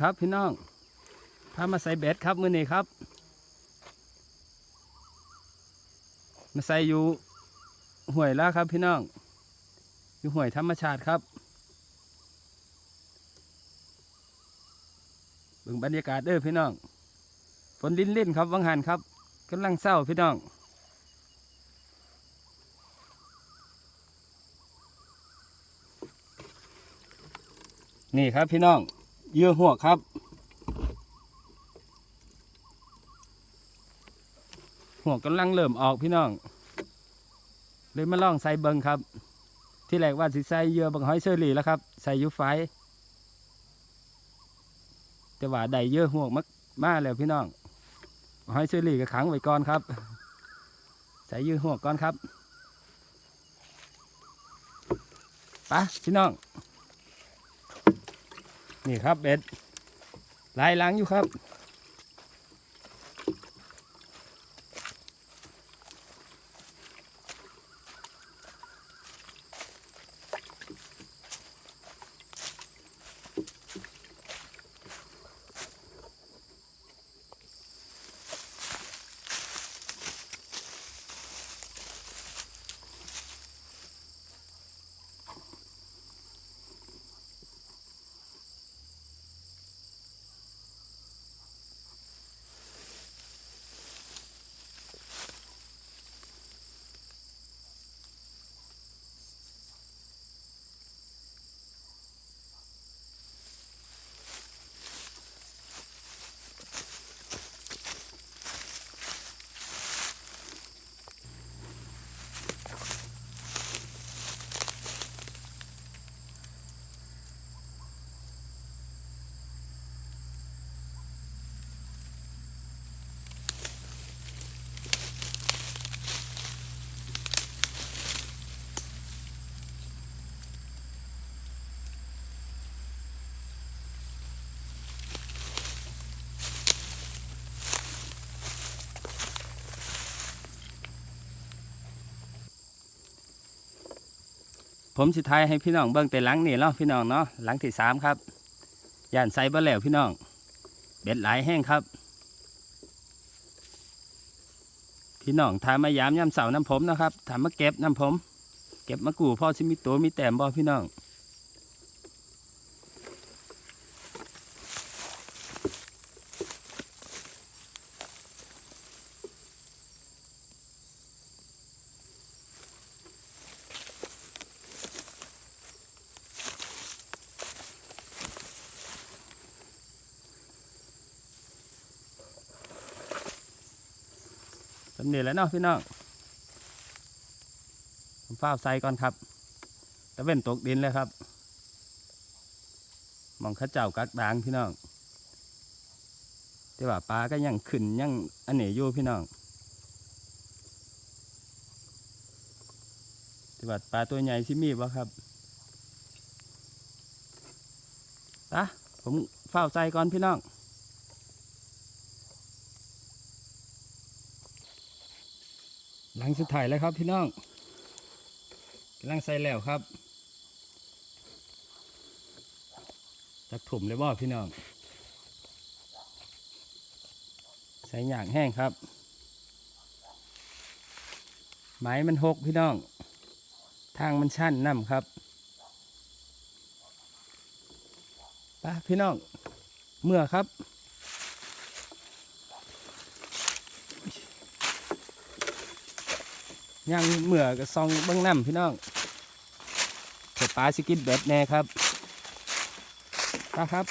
ครับพี่น้องพามาใส่เบ็ดครับมื้อนี้ครับ มาใส่อยู่ห่วยแล้วครับพี่น้อง อยู่ห่วยธรรมชาติครับเบิ่งบรรยากาศเด้อพี่น้องฝนลิ้นเล่นๆครับวังหันครับกำลังเศร้าพี่น้องนี่ครับพี่น้อง เยื่อหัวครับหัวกกำลังเริ่มออกพี่น้อง เลยมาลองใส่เบิงครับ ที่แรกว่าสิใส่เยื่อบังหอยเชอรี่แล้วครับ ใส่ยูไฟแต่ว่าได้เยื่อหัวมักมาแล้วพี่น้องหอยเชอรี่ก็ขังไว้ก่อนครับ ใส่เยื่อหัวกก่อนครับไปะพี่น้อง นี่ครับเบ็ดลายล้างอยู่ครับ ผมสุดท้ายให้พี่น้องเบิ้งแต่หลังนี่เนาะพี่น้องเนาะหลังที่สามครับย่านไซบะแล้วพี่น้องเบ็ดหลายแห้งครับ พี่น้องทามายามย่ำเสาน้ำผมนะครับถามมาเก็บน้ำผม เก็บมากูพ่อชิมีตัวมีแต้มบ่พี่น้อง แล้วเนาะพี่น้องผมฟ้าใส่ก่อนครับตะเว้นตกดินเลยครับมองข้าเจ้ากักดางพี่น้องแต่ว่าปลาก็ยังขึ้นยังอันเหนอยู่พี่น้องแต่ว่าปลาตัวใหญ่ที่มีบ่ครับตะผมเฝ้าใส่ก่อนพี่น้อง หลังสุดท้ายแล้วครับพี่น้องกำลังใส่แล้วครับจักถุ่มเลยบ่พี่น้อง ใส่หยางแห้งครับ ไม้มันหกพี่น้อง ทางมันชันน้ำครับไปพี่น้อง เมื่อครับ ย่างเหมือกับซองเบิ้งน้ำพี่น้องเผื่อปลาสกินเบ็ดแน่ครับปลาครับ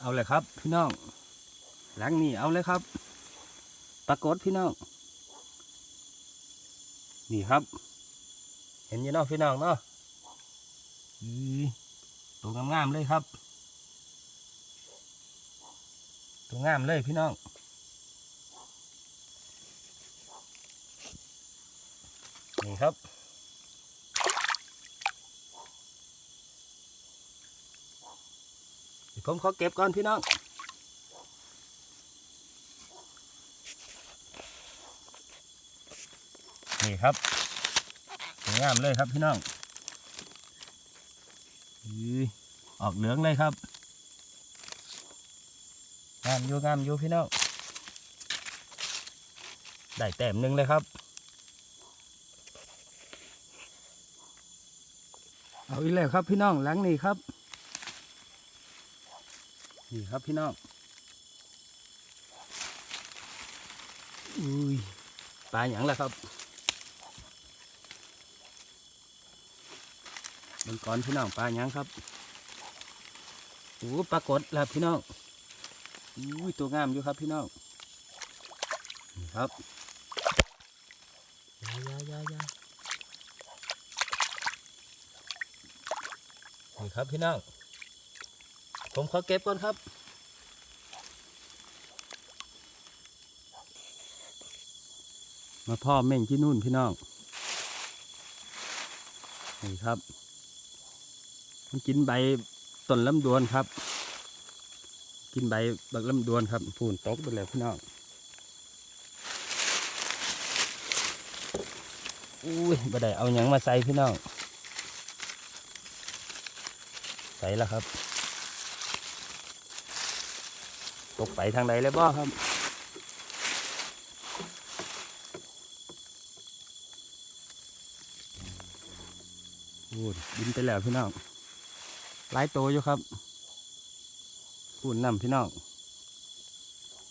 เอาเลยครับพี่น้อง หลังนี้เอาเลยครับ ปรากฏพี่น้อง นี่ครับ เห็นยี่เนาะพี่น้องเนาะตัวงามๆเลยครับ ตัวงามเลยพี่น้อง นี่ครับเดี๋ยวผมขอเก็บก่อนพี่น้องนี่ครับสวยงามเลยครับพี่น้องอื้อออกเหลืองเลยครับงามอยู่งามอยู่พี่น้องได้แต้มหนึ่งเลยครับ เอาอีกแล้วครับพี่น้องหลังนี่ครับ นี่ครับพี่น้องอุ้ยปลาหยังล่ะครับมันก่อนพี่น้องปลาหยังครับโอ้ปลากดล่ะพี่น้องอุ้ยตัวงามอยู่ครับพี่น้องนี่ครับยายายายา นี่ครับพี่น้อง ผมขอเก็บก่อนครับมาพ่อเม่งที่นู่นพี่น้อง นี่ครับ มันกินใบต้นลำดวนครับ กินใบบักลำดวนครับพูนตกไปแล้วพี่น้องอุ้ยบ่ได้เอาหยังมาใส่พี่น้อง ใสแล้วครับ ตกไปทางใดเลยบ่ครับพูดบินไปแล้วพี่น้องหลายโตวอยู่ครับพูดนำพี่น้อง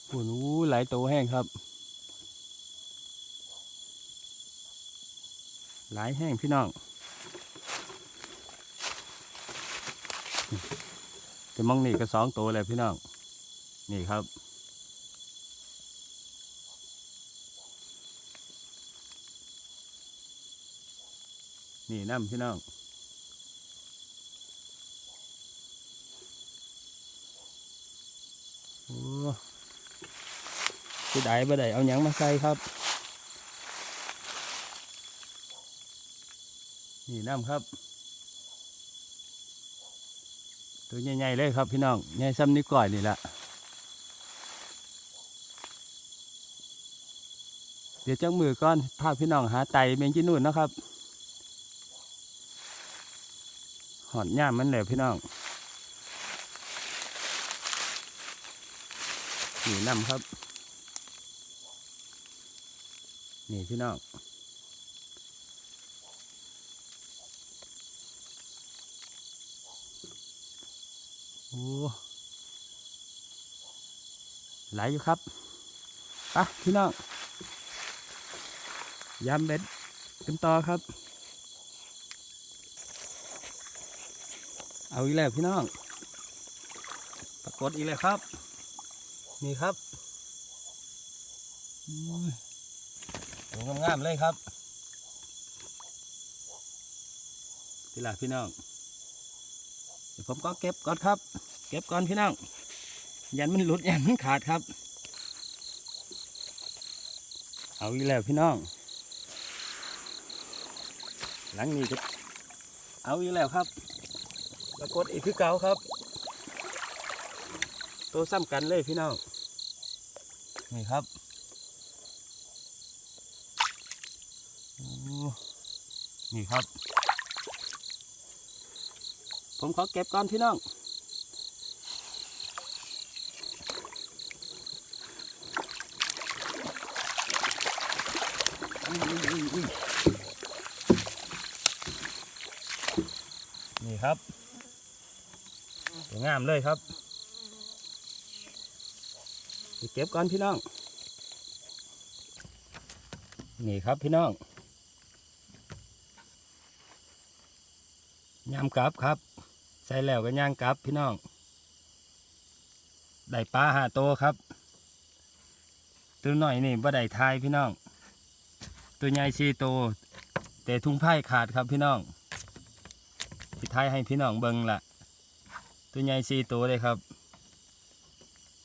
พูดอู้หลายโตวแห้งครับหลายแห้งพี่น้อง จะมองนี่ก็สองตัวเลยพี่น้อง นี่ครับ นี่น้ำพี่น้องโอ้ผู้ใดบ่ได้เอาหยังมาใส่ครับ นี่น้ำครับ ตัวใหญ่ๆเลยครับพี่น้องใหญ่ซ้ำนิ้วก้อยนี่แหละเดี๋ยวจังมือก่อนพาพี่น้องหาไตเมงจีนู่นนะครับหอดย่ามมันแหละพี่น้องนี่น้ำครับ นี่พี่น้อง โอ้ไหลอยู่ครับอะพี่น้องยำเบ็ดกันต่อครับ เอาอีกแล้วพี่น้องปรากฏอีกแล้วครับ นี่ครับอุ้ยงามๆเลยครับทีละพี่น้อง เดี๋ยวผมก็เก็บก่อนครับ ก็บก่อนพี่น้องยันมันหลุดยันมันขาดครับ เอาอีกแล้วพี่น้อง หลังนี้ก็เอาอีกแล้วครับปรากฏอีกคือเก่าครับ ตัวซ้ำกันเลยพี่น้องนี่ครับนี่ครับ ผมขอเก็บก่อนพี่น้อง อุ้ยอุ้ยอุ้ยอุ้ย นี่ครับสวยงามเลยครับไปเก็บก่อนพี่น้อง นี่ครับพี่น้องย่างกลับครับ ใส่แล้วก็ย่างกลับพี่น้อง ได้ปลาหาโตวครับ ตัวหน่อยนี่บ่ได้ทายพี่น้อง ตัวใหญ่สี่ตัวแต่ทุ่งไผ่ขาดครับพี่น้องพี่ไทยให้พี่น้องเบิงละตัวใหญ่สี่ตัวเลยครับ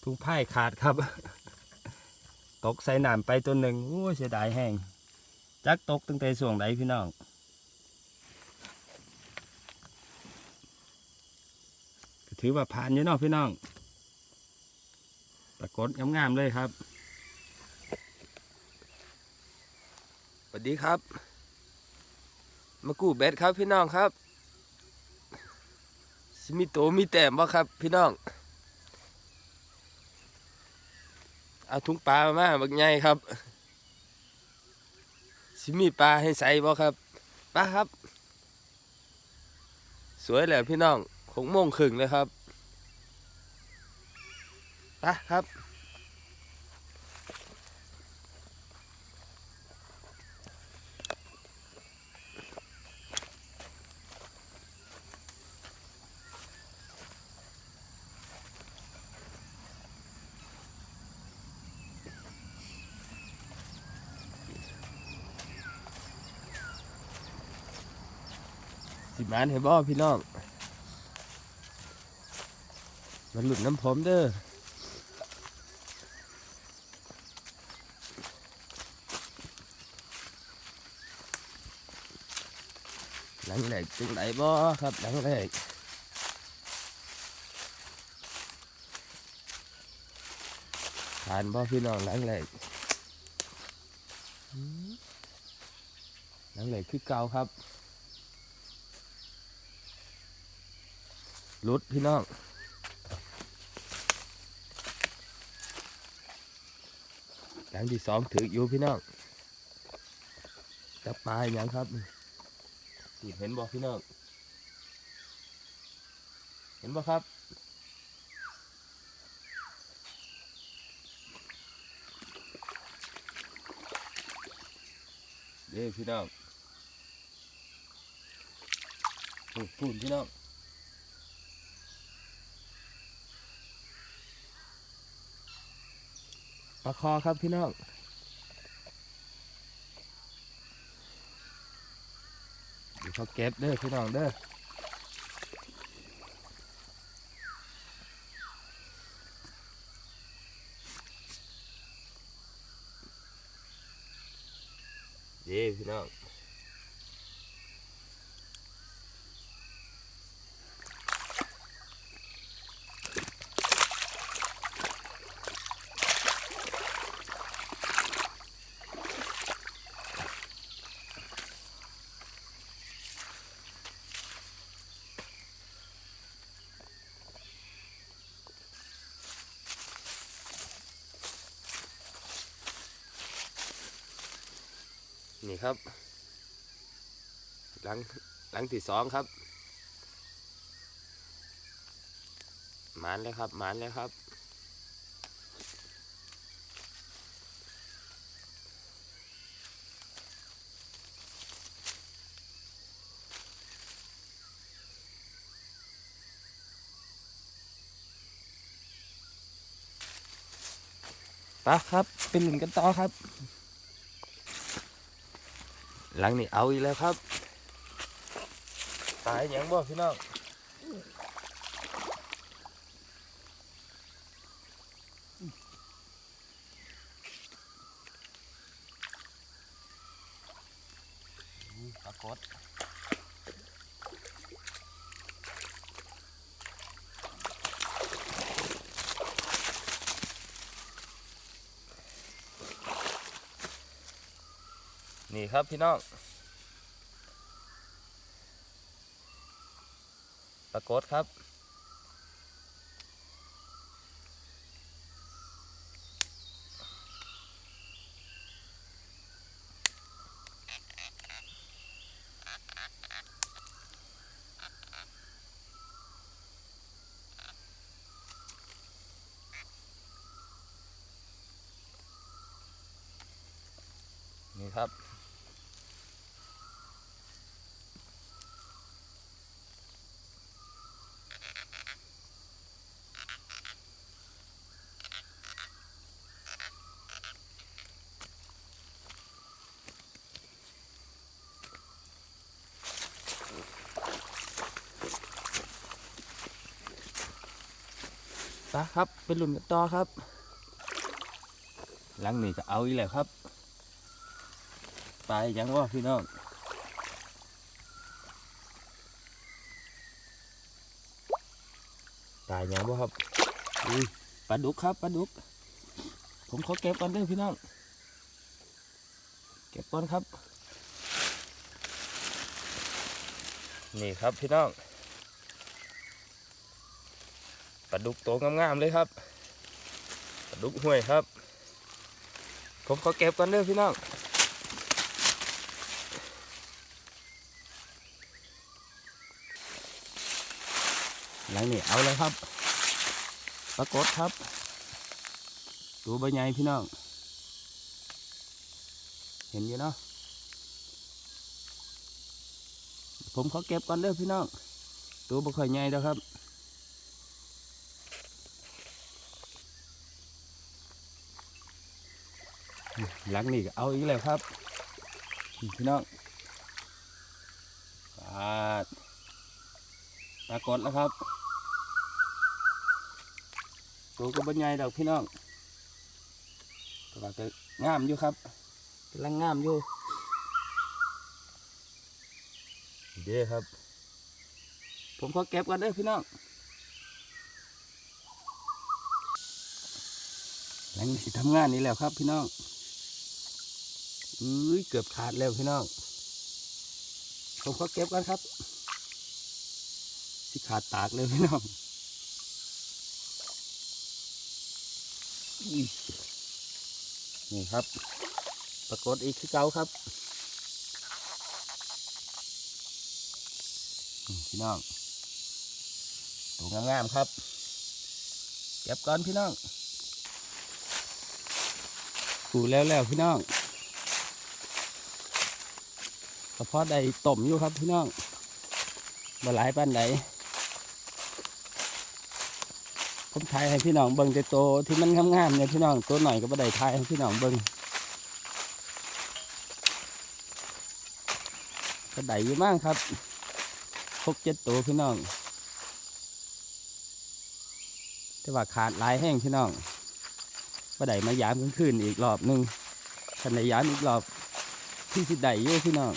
ทุ่งไผ่ขาดครับ ตกใส่น้ำไปตัวหนึ่งโอ้เสียดายแห้งจักตกตั้งแต่ส่วงไหนพี่น้องถือว่าผ่านอยู่เนาะพี่น้องปรากฏงามๆเลยครับ วัสดีครับ มากู้เบ็ดครับพี่น้องครับสิมีโตมีแต้มบ่ครับ พี่น้อง เอาถุงปลามาบักใหญ่ครับสิมีปลาให้ใส่บ่ครับปลาครับ สวยแล้วพี่น้องคงโมงครึ่งเลยครับปลาครับ มานให้บ่พี่น้อง มันหลุดน้ำผมเด้อหลังแหลกจึงไหนบ่ครับหลังแหลกผ่านบ่พี่น้องหลังแหลกหลังแหลกคือเก่าครับ รุดพี่น้องหลังที่สองถืออยู่พี่น้องจับปลาอย่างครับนี่เห็นบ่พี่น้องเห็นบ่ครับเด้พี่น้องพูดพูดพี่น้อง ลาคอครับพี่น้องเดี๋ยวเขาเก็บเด้อพี่น้องเด้อเย้พี่น้อง นี่ครับ หลังหลังที่สองครับหมานเลยครับหมานเลยครับปะครับ เป็นหลุนกันต่อครับ หลังนี่เอาอีกแล้วครับ ตายอย่างบ่พี่น้อง นี่ครับพี่น้องปรากฏครับะครับ เป็นหลุมกันต่อครับ หลังนี้ก็เอาอีกแล้วครับปลายังว่าพี่น้องตายยังว่าครับอุ้ยปลาดุกครับปลาดุก ผมขอเก็บก่อนเด้อพี่น้อง เก็บก่อนครับ นี่ครับพี่น้อง ปลาดุกโตงามๆเลยครับปลาดุกห้วยครับ ผมขอเก็บก่อนเด้อพี่น้องหลังนี่เอาเลยครับปรากฏครับตัวใบใหญ่พี่น้อง เห็นอยู่เนาะผมขอเก็บก่อนเด้อพี่น้อง ตัวบ่ค่อยใหญ่แล้วครับ หลังนี่ก็เอาอีกแล้วครับนี่พี่น้องปาดปรากฏแล้วครับตัวก็บรรยายดอกพี่น้องแต่ว่าก็งามอยู่ครับกำลังงามอยู่เด้ครับ ผมขอเก็บก่อนเด้อพี่น้องหลังสิทำงานนี้แล้วครับพี่น้อง อุ้ยเกือบขาดแล้วพี่น้อง ผมขอเก็บก่อนครับสิขาดตากเลยพี่น้องนี่ครับ ปรากฏอีกคือเก่าครับ พี่น้องตัวงามๆครับ เก็บก่อนพี่น้องกูแล้วแล้วพี่น้อง กระเพาะใดต้มอยู่ครับพี่น้องบ่หลายปานใดผมถ่ายให้พี่น้องเบิ่งแต่โตที่มันงามๆเนี่ยพี่น้องตัวหน่อยก็บ่ได้ถ่ายให้พี่น้องเบิ่งก็ได้อยู่มากครับหกเจ็ดตัวพี่น้องแต่ว่าขาดลายแห้งพี่น้องบ่ได้มายามกลางคืนอีกรอบหนึงทันได้ยามอีกรอบที่สิได้อยู่พี่น้อง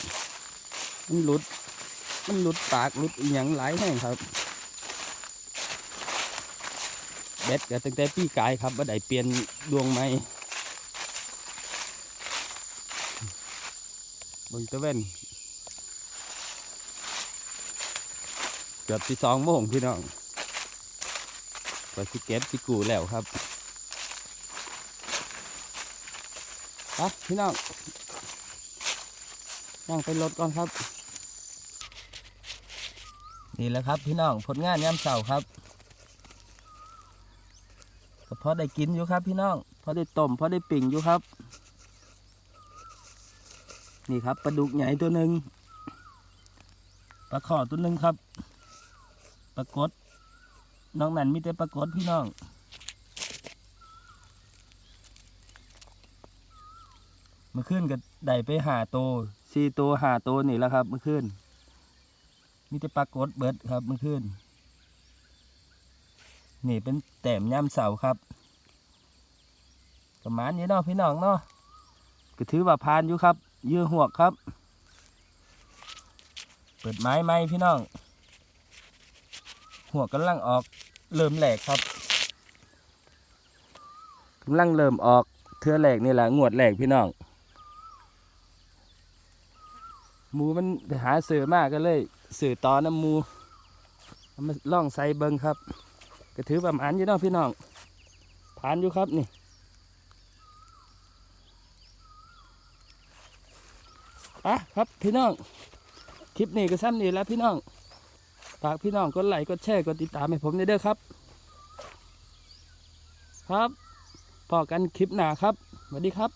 มันหลุด มันหลุดปากหลุดอหย่างหลายแห้งครับเบ็ดก็ตั้งแต่ปีกายครับว่าได้เปลี่ยนดวงใหม่บิ่งตะเว้นเกือบที่สองโมงพี่น้องก็สิเก็บสิกูแล้วครับไปพี่น้องย่างไปรถก่อนครับ นี่แหละครับ พี่น้องผลงานยามเสาร์ครับก็พอได้กินอยู่ครับ พี่น้องพอได้ต้มพอได้ปิ่งอยู่ครับ นี่ครับปลาดุกใหญ่ตัวหนึ่งปลาขอตัวหนึ่งครับปลากดน้องนั่นมีแต่ปลากดพี่น้องเมื่อคืนก็ได้ไปหาโตวสี่ตัวหาตัวนี่แหล้วครับ เมื่อคืน มีแต่ปลากดเบิดครับเมื่อคืนนี่เป็นแต้มย่ำเสาครับประมาณนี้เนาะพี่น้องเนาะก็ถือว่าพานอยู่ครับเยื่อหวกครับ เปิดไม้ไหมพี่น้อง หัวกำลังออกเริ่มแหลกครับกำลังเริ่มออกเทือแหลกนี่แหละงวดแหลกพี่น้องหมูมันไปหาเสือมากก็เลย สื่อต่อน้ำมูมาล่องใส่เบิงครับก็ถือประมาณอยู่เนาะพี่น้องผ่านอยู่ครับนี่อะครับพี่น้อง คลิปนี้ก็ซ้ำนี่แล้วพี่น้องฝากพี่น้องกดไลค์กดแชร์กดติดตามให้ผมด้วยเด้อครับ ครับพอกันคลิปหน้าครับสวัสดีครับ